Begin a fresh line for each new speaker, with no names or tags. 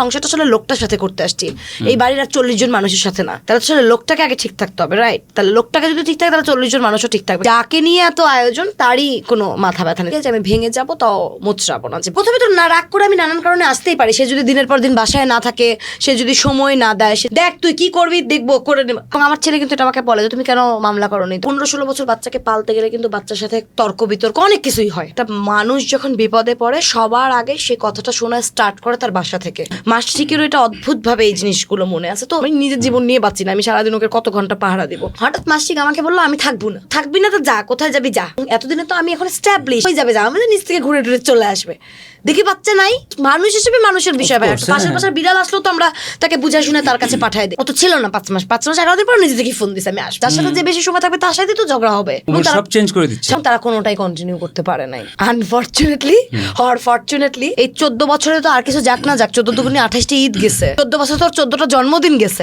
সংসারটা আসলে লোকটার সাথে করতে আসছি। এই বাড়ির আর চল্লিশ জন মানুষের সাথে না। তাহলে আসলে লোকটাকে আগে ঠিক থাকতে হবে রাইট তাহলে লোকটাকে যদি ঠিক থাকে তাহলে চল্লিশ জন মানুষও ঠিক থাকবে। যাকে নিয়ে এত আয়োজন তারই কোনো মাথা ব্যথা নেই। আছে, আমি ভেঙে যাব তাও মুচড়াবো না। যে প্রথমে তো না রাগ করে আমি নানান কারণে আসতেই পারি। সে যদি দিনের পর দিন বাসায় না থাকে সে যদি সময় না দেয় সে দেখ তুই কি করবি দেখব করে নেব। এবং আমার ছেলে কিন্তু এটা আমাকে বলে যে তুমি কেন মামলা করো নি পনেরো ষোলো বছর বাচ্চাকে পালতে গেলে কিন্তু বাচ্চার সাথে তর্ক বিতর্ক অনেক কিছুই হয়। তা মানুষ যখন বিপদে পড়ে সবার আগে সে কথাটা শোনা স্টার্ট করে তার বাসা থেকে। মাসিকেরও এটা অদ্ভুত ভাবে এই জিনিসগুলো মনে আছে। তো আমি নিজের জীবন নিয়ে বাঁচি না আমি সারাদিন ওকে কত ঘণ্টা পাহারা দিব। হঠাৎ মাসিক আমাকে বলল আমি থাকব না। থাকবি না তো যা কোথায় যাবি যা? এতদিনে তো আমি এখন স্ট্যাবলিশ হয়ে যাবে যা আমাদের নিচ থেকে ঘুরে টুরে চলে আসবে। দেখি বাচ্চা নাই মানুষ হিসেবে মানুষের বিষয় ভাই। পাশের
হ্যাঁ।
পাশের বিড়াল আসলেও তো আমরা তাকে বুঝে শুনে তার কাছে পাঠাই দিই। অত ছিল না পাঁচ মাস পাঁচ মাস এগারো দিন পর নিজে থেকে ফোন দিছে আমি আসব। তার সাথে যে বেশি সময় থাকবে তার সাথে তো ঝগড়া হবে।
সব চেঞ্জ করে দিচ্ছে।
তারা কোনোটাই কন্টিনিউ করতে পারে নাই। আনফর্চুনেটলি হর ফর্চুনেটলি এই চোদ্দ বছরে তো আর কিছু যাক না যাক চোদ্দ দুগুনি আঠাশটি ঈদ গেছে। চোদ্দ বছর তোর চোদ্দটা জন্মদিন গেছে।